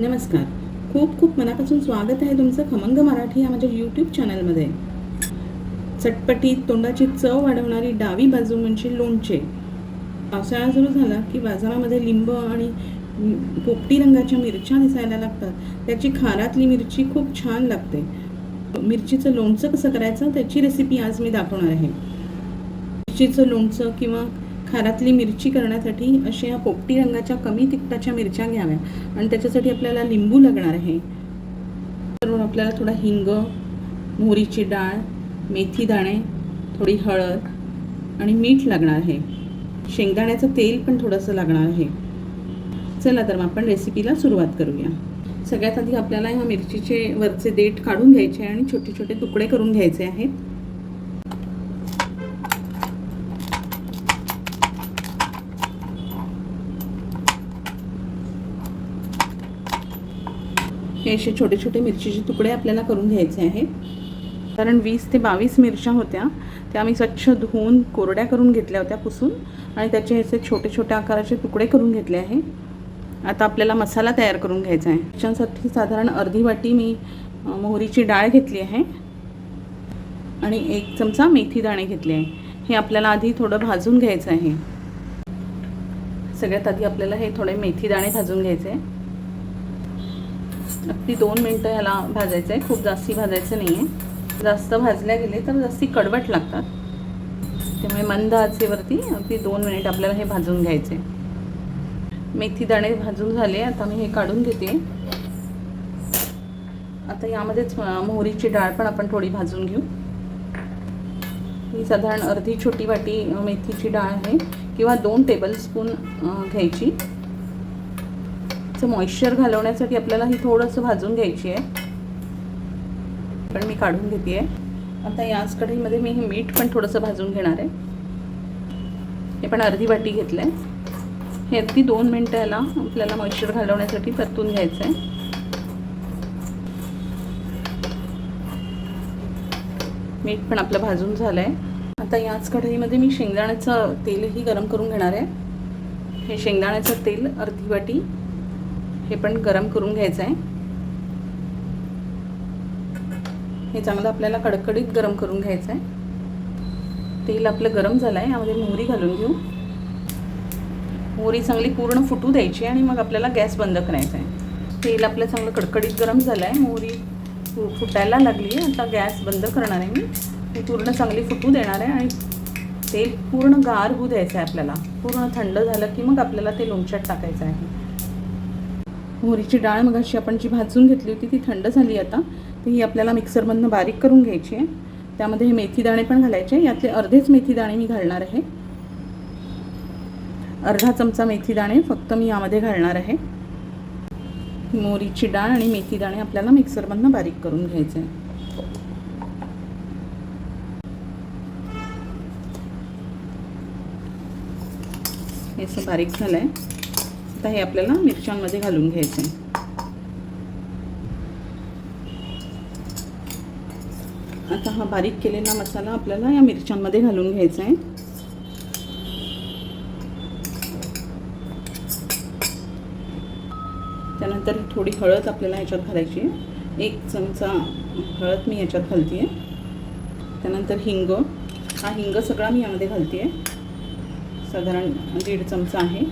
नमस्कार. खूप खूप मनापासून स्वागत आहे तुमचं खमंग मराठी या माझ्या यूट्यूब चॅनलमध्ये चटपटीत तोंडाची चव वाढवणारी डावी बाजू म्हणजे लोणचे. पावसाळा सुरू झाला की बाजारामध्ये लिंब आणि पोपटी रंगाच्या मिरच्या दिसायला लागतात. त्याची खारातली मिरची खूप छान लागते. मिरचीचं लोणचं कसं करायचं? त्याची रेसिपी आज मी दाखवणार आहे. मिरचीचं लोणचं किंवा खारातली मिरची करण्यासाठी अशा ह्या पोपटी रंगाच्या कमी तिखटाच्या मिरच्या घ्याव्या. आणि त्याच्यासाठी आपल्याला लिंबू लागणार आहे. तर आपल्याला थोडा हिंग मोहरीची डाळ मेथी दाणे थोडी हळद आणि मीठ लागणार आहे. शेंगदाण्याचं तेल पण थोडंसं लागणार आहे. चला तर मग आपण रेसिपीला सुरुवात करूया. सगळ्यात आधी आपल्याला ह्या मिरचीचे वरचे देठ काढून घ्यायचे आहे आणि छोटे छोटे तुकडे करून घ्यायचे आहेत. हे असे छोटे छोटे मिरचीचे तुकडे आपल्याला करून घ्यायचे आहेत कारण वीस ते बावीस मिरच्या होत्या त्या आम्ही स्वच्छ धुवून कोरड्या करून घेतल्या होत्या पुसून आणि त्याचे असे छोटे छोटे आकाराचे तुकडे करून घेतले आहे. आता आपल्याला मसाला तयार करून घ्यायचा आहे. मिरच्यांसाठी साधारण अर्धी वाटी मी मोहरीची डाळ घेतली आहे आणि एक चमचा मेथी दाणे घेतले आहे. हे आपल्याला आधी थोडं भाजून घ्यायचं आहे. सगळ्यात आधी आपल्याला हे थोडे मेथी दाणे भाजून घ्यायचे आहे. अगदी दोन मिनटं ह्याला भाजायचं आहे. खूप जास्ती भाजायचं नाही आहे जास्त भाजल्या गेले तर जास्ती कडवट लागतात. त्यामुळे मंद आचेवरती अगदी दोन मिनिट आपल्याला हे भाजून घ्यायचे मेथी दाणे भाजून झाले. आता मी हे काढून घेते. आता यामध्येच मोहरीची डाळ पण आपण थोडी भाजून घेऊ. ही साधारण अर्धी छोटी वाटी मेथीची डाळ आहे. किंवा दोन टेबलस्पून घ्यायची. चं मॉइश्चर घालवण्यासाठी आपल्याला ही थोडंसं भाजून घ्यायची आहे. पण मी काढून घेते. आहे आता याच कढईमध्ये मी हे मीठ पण थोडंसं भाजून घेणार आहे. हे पण अर्धी वाटी घेतलं आहे हे अगदी दोन मिनटं याला आपल्याला मॉइश्चर घालवण्यासाठी परतून घ्यायचं आहे मीठ पण आपलं भाजून झालं आहे आता याच कढईमध्ये मी शेंगदाण्याचं तेलही गरम करून घेणार आहे. हे शेंगदाण्याचं तेल अर्धी वाटी. हे पण गरम करून घ्यायचं आहे हे चांगलं आपल्याला कडकडीत गरम करून घ्यायचं आहे तेल आपलं गरम झालं आहे यामध्ये मोहरी घालून घेऊ. मोहरी चांगली पूर्ण फुटू द्यायची आणि मग आपल्याला गॅस बंद करायचा आहे तेल आपलं चांगलं कडकडीत गरम झालं आहे मोहरी फु फुटायला लागली आहे. आता गॅस बंद करणार आहे मी. ती पूर्ण चांगली फुटू देणार आहे आणि तेल पूर्ण गार होऊ द्यायचं आहे आपल्याला. पूर्ण थंड झालं की मग आपल्याला ते लोणच्यात टाकायचं आहे. मोहरीची डाळ मग अशी आपण जी भाजून घेतली होती ती थंड झाली आता तर ही आपल्याला मिक्सरमधनं बारीक करून घ्यायची आहे. त्यामध्ये हे मेथी दाणे पण घालायचे यातले अर्धेच मेथी दाणे मी घालणार आहे. अर्धा चमचा मेथी दाणे फक्त मी यामध्ये घालणार आहे. मोहरीची डाळ आणि मेथी दाणे आपल्याला मिक्सरमधनं बारीक करून घ्यायचे आहे. हे असं बारीक झालं आहे आता हे आपल्याला मिरच्यांमध्ये घालून घ्यायचं आहे आता हा बारीक केलेला मसाला आपल्याला या मिरच्यांमध्ये घालून घ्यायचा आहे त्यानंतर थोडी हळद आपल्याला याच्यात घालायची आहे. एक चमचा हळद मी याच्यात घालते आहे त्यानंतर हिंग. हा हिंग सगळा मी यामध्ये घालते आहे साधारण दीड चमचा आहे.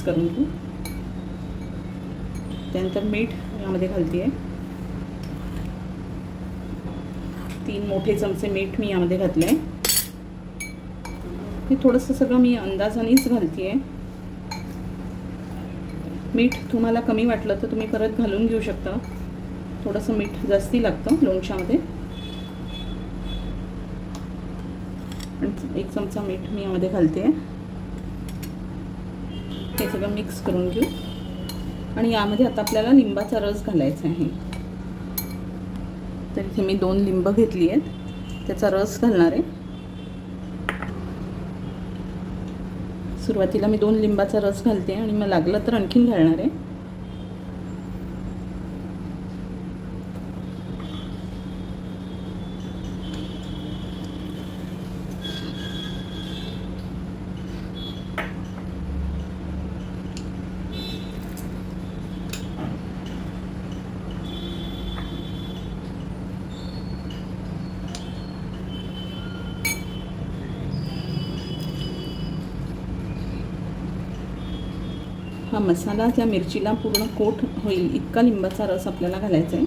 मिक्स करून घेऊ त्यानंतर मीठ यामध्ये घालते आहे तीन मोठे चमचे मीठ मी यामध्ये घातलं आहे हे थोडंसं सगळं मी अंदाजानेच घालते आहे मीठ तुम्हाला कमी वाटलं तर तुम्ही परत घालून घेऊ शकता. थोडंसं मीठ जास्ती लागतं लोणच्यामध्ये. एक चमचा मीठ मी यामध्ये घालते हे सगळं मिक्स करून घेऊ. आणि यामध्ये आता आपल्याला लिंबाचा रस घालायचा आहे. तर इथे मी दोन लिंब घेतली आहेत. त्याचा रस घालणार आहे. सुरुवातीला मी दोन लिंबाचा रस घालते आणि मग लागलं तर आणखीन घालणार आहे हा मसाला त्या मिरचीला पूर्ण कोट होईल इतका लिंबाचा रस आपल्याला घालायचा आहे.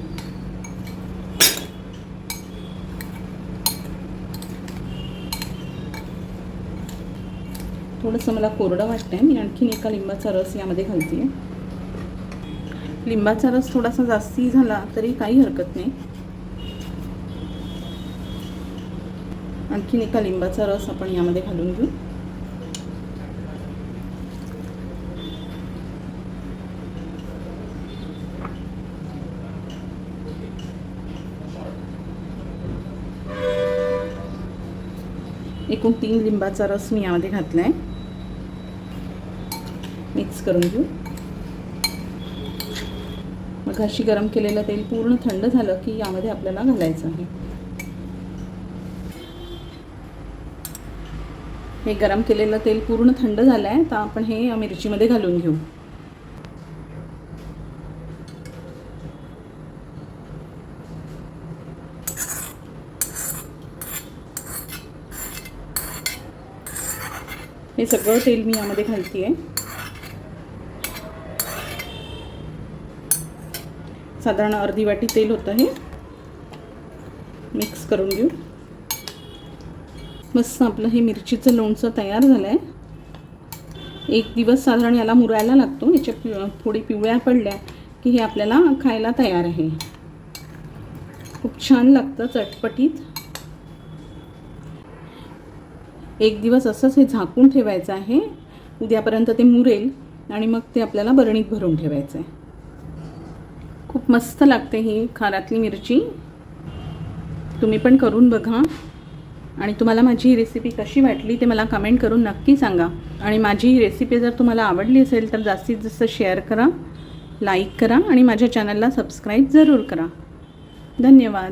थोडंसं मला कोरडं वाटतंय मी आणखीन एका लिंबाचा रस यामध्ये घालते. लिंबाचा रस थोडासा जास्ती झाला तरी काही हरकत नाही. आणखीन एका लिंबाचा रस आपण यामध्ये घालून घेऊ. एकूण तीन लिंबाचा रस मी यामध्ये घातला आहे मिक्स करून घेऊ. मग अशी गरम केलेलं तेल पूर्ण थंड झालं की यामध्ये आपल्याला घालायचं आहे. हे गरम केलेलं तेल पूर्ण थंड झालं आहे तर आपण हे मिरचीमध्ये घालून घेऊ. हे सगळं तेल मी यामध्ये घालते आहे साधारण अर्धी वाटी तेल होतं हे. मिक्स करून घेऊ. मस्त आपलं हे मिरचीचं लोणचं तयार झालं आहे एक दिवस साधारण याला मुरायला लागतो. याच्या पि थोडी पिवळ्या पडल्या की हे आपल्याला खायला तयार आहे. खूप छान लागतं चटपटीत. एक दिवस असंच हे झाकून ठेवायचं आहे. उद्यापर्यंत ते मुरेल आणि मग ते आपल्याला बरणीत भरून ठेवायचं आहे. खूप मस्त लागते ही खारातली मिरची. तुम्ही पण करून बघा. आणि तुम्हाला माझी ही रेसिपी कशी वाटली ते मला कमेंट करून नक्की सांगा. आणि माझी ही रेसिपी जर तुम्हाला आवडली असेल तर जास्तीत जास्त शेअर करा लाईक करा आणि माझ्या चॅनलला सबस्क्राईब जरूर करा. धन्यवाद.